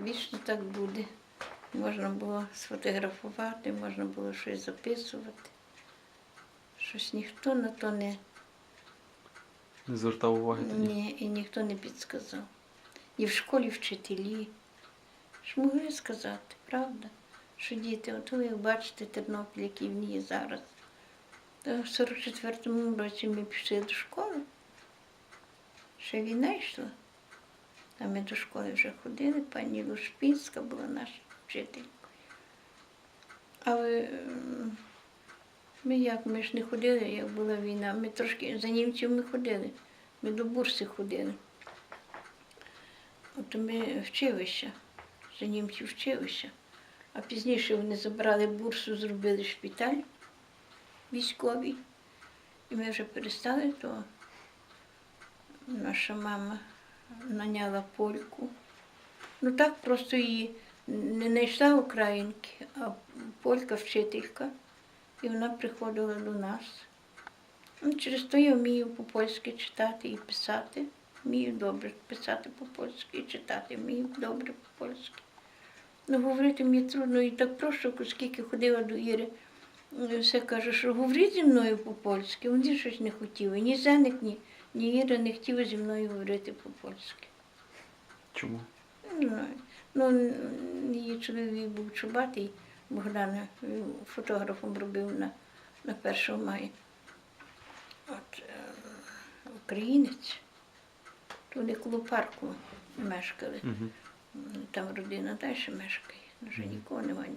вічно так буде. Можна було сфотографувати, можна було щось записувати. Щось ніхто на то не, Не звертав уваги тоді. ні, і ніхто не підсказав. І в школі вчителі ж могли сказати, правда, що діти, от ви бачите Тернопіль, який він є зараз. То в 44-му році ми пішли до школи. Ще війна йшла. А ми до школи вже ходили, пані Лушпінська була наша вчителькою. Але ми як, ми ж не ходили, як була війна. Ми трошки за німців ми ходили. Ми до бурси ходили. От ми вчилися, за німців вчилися. А пізніше вони забрали бурсу, зробили шпиталь військовий. І ми вже перестали, то наша мама наняла польку. Ну так просто її не знайшла українки, а полька вчителька. І вона приходила до нас. Ну, через то я вмію по-польськи читати і писати. Вмію добре писати по-польськи і читати, вмію добре по-польськи. Ну, говорити мені трудно і так просто, оскільки ходила до Іри, е, все каже, що говоріть зі мною по-польськи. Вони щось не хотіли. Ні Зеник, ні, ні Іра не хотіли зі мною говорити по-польськи. Чому? Не знаю. Ну, її чоловік був чубатий, Богдан він фотографом робив на, на 1 мая. От, е, українець. Вони коло парку мешкали. Угу. Там родина далі мешкає. Вже нікого немає.